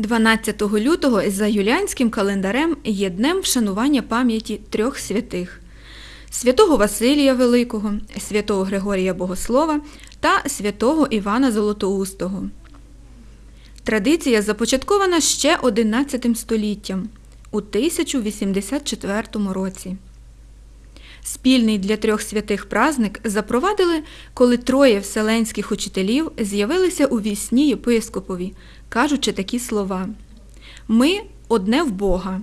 12 лютого за юліанським календарем є днем вшанування пам'яті трьох святих святого Василія Великого, святого Григорія Богослова та святого Івана Золотоустого. Традиція започаткована ще 11 століттям у 1084 році. Спільний для трьох святих праздник запровадили, коли троє вселенських учителів з'явилися у вісні єпископові, кажучи такі слова Ми одне в Бога.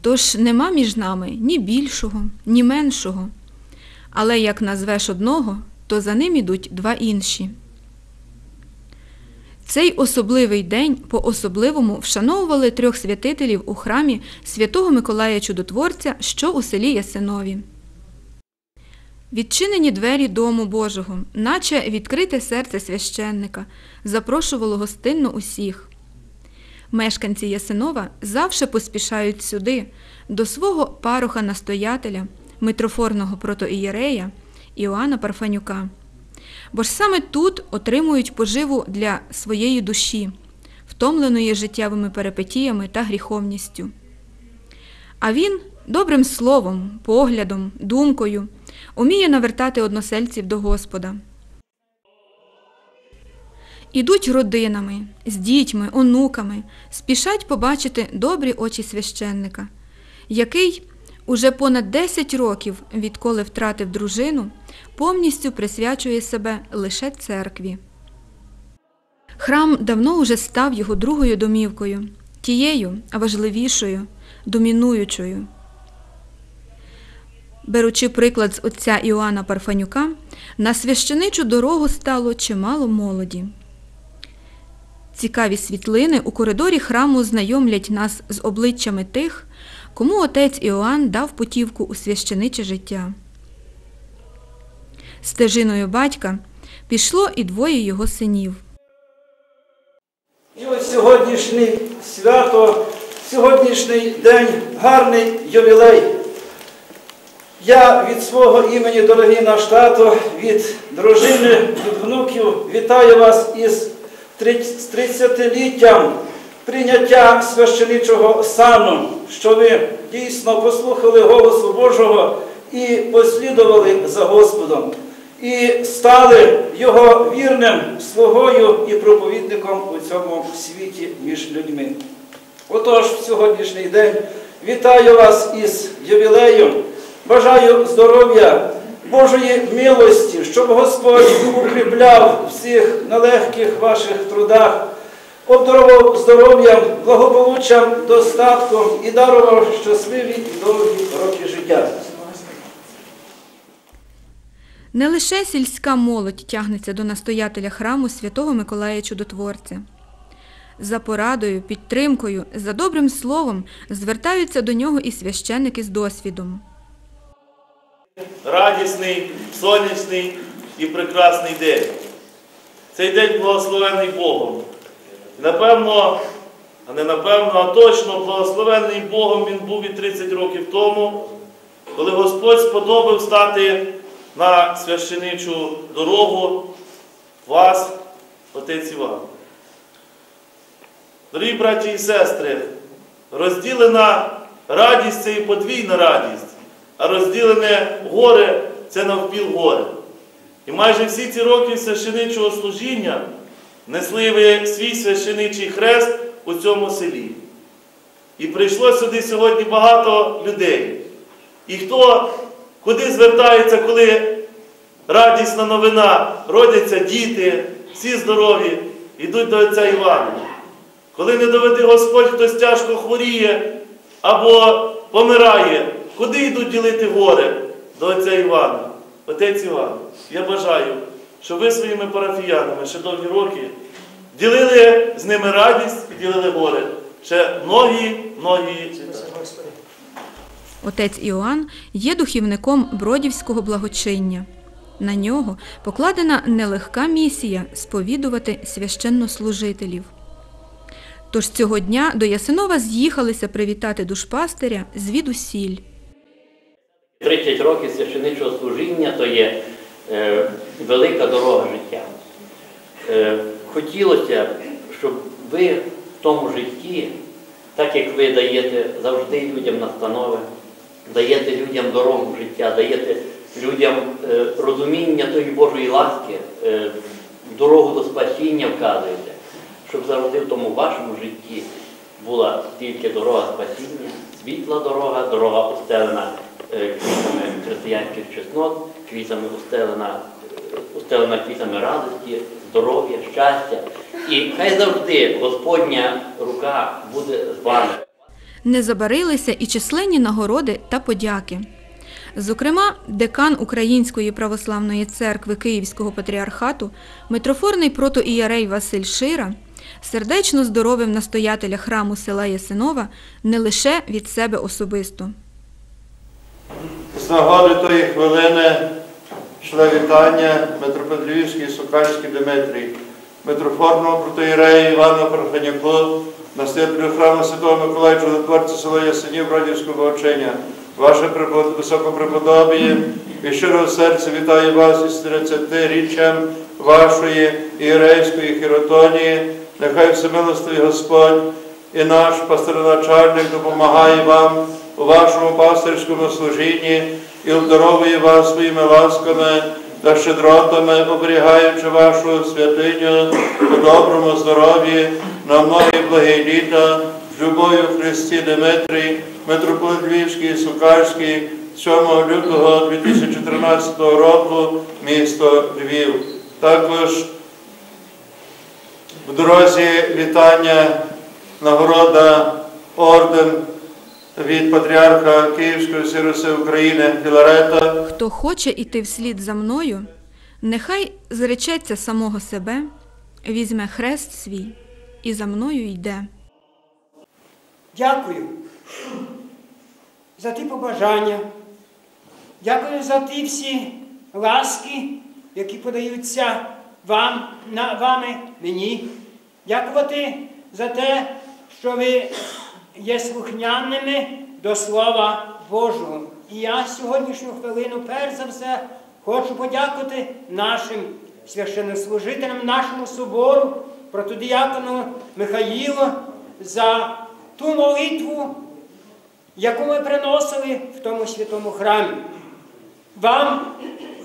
Тож нема між нами ні більшого, ні меншого. Але як назвеш одного, то за ним ідуть два інші. Цей особливий день по-особливому вшановували трьох святителів у храмі святого Миколая Чудотворця, що у селі Ясинові. Відчинені двері Дому Божого, наче відкрите серце священника, запрошувало гостинно усіх. Мешканці Ясинова завше поспішають сюди, до свого пароха-настоятеля, митрофорного протоієрея Іоанна Парфанюка. Бо ж саме тут отримують поживу для своєї душі, втомленої життєвими перипетіями та гріховністю. А він добрим словом, поглядом, думкою уміє навертати односельців до Господа. Ідуть родинами, з дітьми, онуками, спішать побачити добрі очі священника, який уже понад 10 років, відколи втратив дружину, повністю присвячує себе лише церкві. Храм давно уже став його другою домівкою, тією важливішою, домінуючою. Беручи приклад з отця Іоанна Парфанюка, на священичу дорогу стало чимало молоді. Цікаві світлини у коридорі храму знайомлять нас з обличчями тих, кому отець Іоанн дав путівку у священиче життя. Стежиною батька пішло і двоє його синів. І ось сьогоднішнє свято, сьогоднішній день гарний ювілей. Я від свого імені, дорогий наш тато, від дружини, від внуків вітаю вас із 30-літтям прийняття священичого сану, що ви дійсно послухали голосу Божого і послідували за Господом, і стали Його вірним слугою і проповідником у цьому світі між людьми. Отож, в сьогоднішній день вітаю вас із ювілеєм, бажаю здоров'я. Божої милості, щоб Господь укріпляв всіх нелегких ваших трудах, обдарував здоров'ям, благополуччям, достатком і дарував щасливі і довгі роки життя. Не лише сільська молодь тягнеться до настоятеля храму святого Миколая Чудотворця. За порадою, підтримкою, за добрим словом звертаються до нього і священники з досвідом. Радісний, сонячний і прекрасний день. Цей день благословений Богом. Напевно, а не напевно, а точно благословений Богом він був і 30 років тому, коли Господь сподобав стати на священичу дорогу вас, отець Іван. Дорогі браті і сестри, розділена радість це і подвійна радість а розділене горе це навпіл горе. І майже всі ці роки священичого служіння несли ви свій священичий хрест у цьому селі. І прийшло сюди сьогодні багато людей. І хто куди звертається, коли радісна новина, родяться діти, всі здорові, йдуть до отця Івана. Коли не доведе Господь, хтось тяжко хворіє або помирає, Куди йдуть ділити горе до отця Івана? Отець Іван, я бажаю, щоб ви своїми парафіянами ще довгі роки ділили з ними радість і ділили горе. Ще многі, многі. Отець Іоанн є духівником Бродівського благочиння. На нього покладена нелегка місія сповідувати священнослужителів. Тож цього дня до Ясинова з'їхалися привітати душпастиря звідусіль. 30 років священичого служіння то є е, велика дорога життя. Е, хотілося, щоб ви в тому житті, так як ви даєте завжди людям настанови, даєте людям дорогу життя, даєте людям е, розуміння тої Божої ласки, е, дорогу до спасіння вказуєте, щоб завжди в тому вашому житті була тільки дорога спасіння, світла дорога, дорога устелена е, квітами християнських чеснот, квітами устелена, е, устелена квітами радості, здоров'я, щастя. І хай завжди Господня рука буде з вами. Не забарилися і численні нагороди та подяки. Зокрема, декан Української православної церкви Київського патріархату, митрофорний протоіярей Василь Шира, сердечно здоровив настоятеля храму села Ясинова не лише від себе особисто. Нагоди тої хвилини шле вітання митрополит Львівський Сокальський Дмитрій, митрофорному протоїрею Івану Парфаняку, настоятелю храму Святого Миколая Чудотворця села Ясенів Бродівського очення. Ваше препод- високопреподобіє і щирого серця вітаю вас із 30-річчям вашої ієрейської хіротонії. Нехай всемилостивий Господь і наш пастороначальник допомагає вам у вашому пастирському служінні і обдаровує вас своїми ласками та щедротами, оберігаючи вашу святиню у доброму здоров'ї на многі благі літа, з любов'ю Христі Дмитрій, митрополит Львівський і Сукарський, 7 лютого 2013 року, місто Львів. Також в дорозі вітання, нагорода, орден від патріарха Київської Сироси України Філарета. Хто хоче іти вслід за мною, нехай зречеться самого себе, візьме хрест свій і за мною йде. Дякую за ті побажання. Дякую за ті всі ласки, які подаються вам, на, вами, мені. Дякувати за те, що ви є слухняними до Слова Божого. І я сьогоднішню хвилину, перш за все, хочу подякувати нашим священнослужителям, нашому собору, протодіякону Михаїлу за ту молитву, яку ми приносили в тому святому храмі. Вам,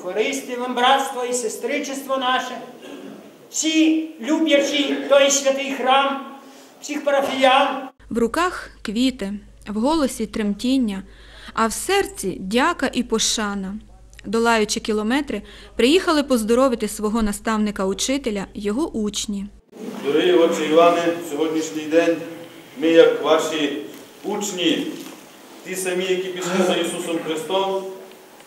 хористи, вам братство і сестричество наше, всі люблячі той святий храм, всіх парафіян, В руках квіти, в голосі тремтіння, а в серці дяка і пошана. Долаючи кілометри, приїхали поздоровити свого наставника-учителя його учні. Дорогі отче Іване, сьогоднішній день ми, як ваші учні, ті самі, які пішли за Ісусом Христом,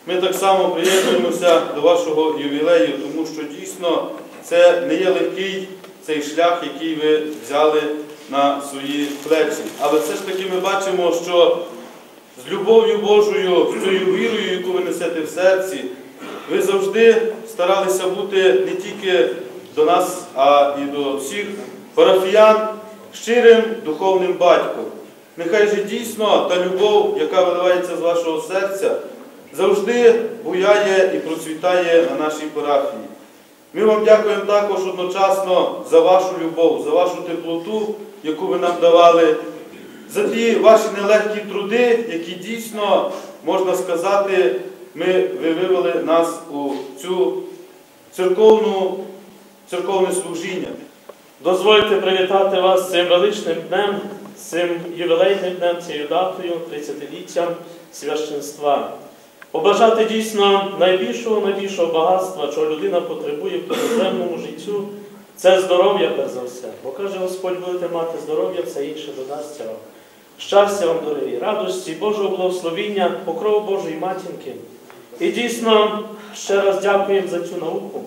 ми так само приєднуємося до вашого ювілею, тому що дійсно це не є легкий цей шлях, який ви взяли на свої плечі. Але все ж таки ми бачимо, що з любов'ю Божою, з цією вірою, яку ви несете в серці, ви завжди старалися бути не тільки до нас, а і до всіх парафіян щирим духовним батьком. Нехай же дійсно та любов, яка виливається з вашого серця, завжди буяє і процвітає на нашій парафії. Ми вам дякуємо також одночасно за вашу любов, за вашу теплоту, яку ви нам давали, за ті ваші нелегкі труди, які дійсно, можна сказати, ми, ви вивели нас у цю церковну, церковне служіння. Дозвольте привітати вас цим величним днем, цим ювілейним днем, цією датою, 30-літтям священства. Побажати дійсно найбільшого, найбільшого багатства, чого людина потребує в земному життю, це здоров'я, перш за все. Бо каже Господь, будете мати здоров'я, все інше додасться вам. Щастя вам, дорогі, радості, Божого благословіння, покрову Божої матінки. І дійсно ще раз дякуємо за цю науку,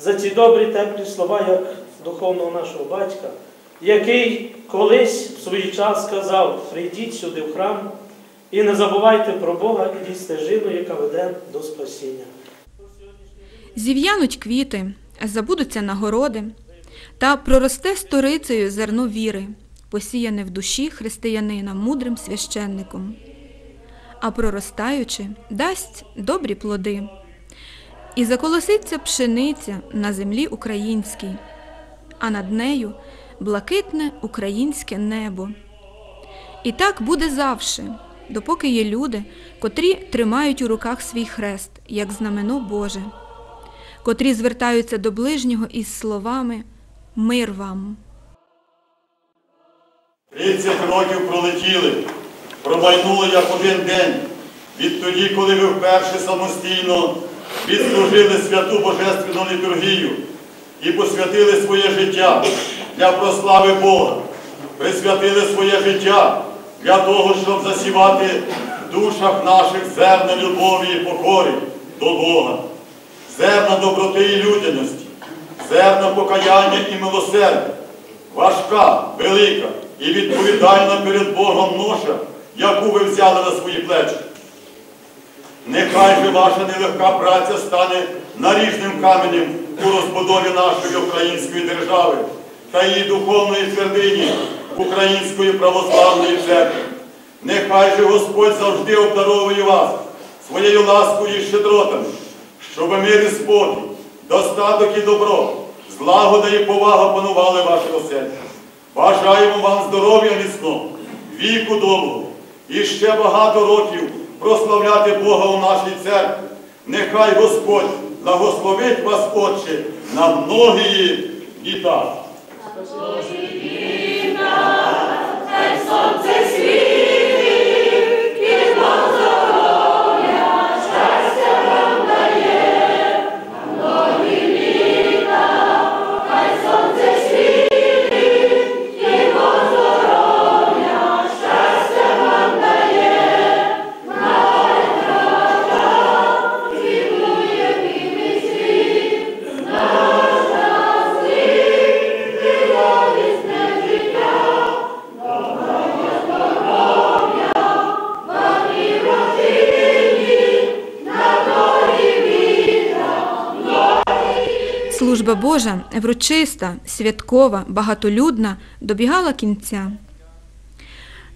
за ті добрі, теплі слова, як духовного нашого батька, який колись в свій час сказав: прийдіть сюди в храм і не забувайте про Бога і стежину, яка веде до спасіння. Зів'януть квіти, забудуться нагороди, та проросте сторицею зерно віри, посіяне в душі християнина мудрим священником. А проростаючи, дасть добрі плоди. І заколоситься пшениця на землі українській, а над нею блакитне українське небо. І так буде завше, допоки є люди, котрі тримають у руках свій хрест, як знамено Боже, котрі звертаються до ближнього із словами Мир вам. 30 років пролетіли, промайнуло як один день, відтоді, коли ви вперше самостійно відслужили святу Божественну літургію і посвятили своє життя для прослави Бога, присвятили своє життя для того, щоб засівати в душах наших зерна любові і покори до Бога, зерна доброти і людяності, зерна покаяння і милосердя важка, велика і відповідальна перед Богом ноша, яку ви взяли на свої плечі. Нехай же ваша нелегка праця стане наріжним каменем у розбудові нашої української держави та її духовної твердині Української православної церкви. Нехай же Господь завжди обдаровує вас своєю ласкою і щедротами, щоб мир і спокій, достаток і добро, злагода і повага панували в вашій оселі. Бажаємо вам здоров'я міцного, віку довгого і ще багато років прославляти Бога у нашій церкві. Нехай Господь благословить вас, Отче, на многії літа. Служба Божа, врочиста, святкова, багатолюдна, добігала кінця.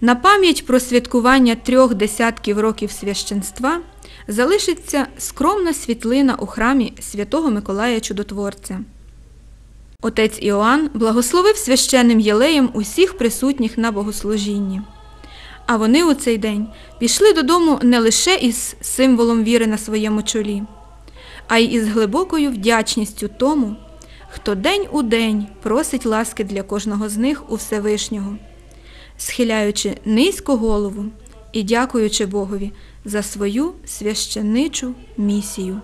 На пам'ять про святкування трьох десятків років священства залишиться скромна світлина у храмі святого Миколая Чудотворця. Отець Іоанн благословив священним єлеєм усіх присутніх на богослужінні. А вони у цей день пішли додому не лише із символом віри на своєму чолі, а й із глибокою вдячністю тому, хто день у день просить ласки для кожного з них у Всевишнього, схиляючи низько голову і дякуючи Богові за свою священничу місію.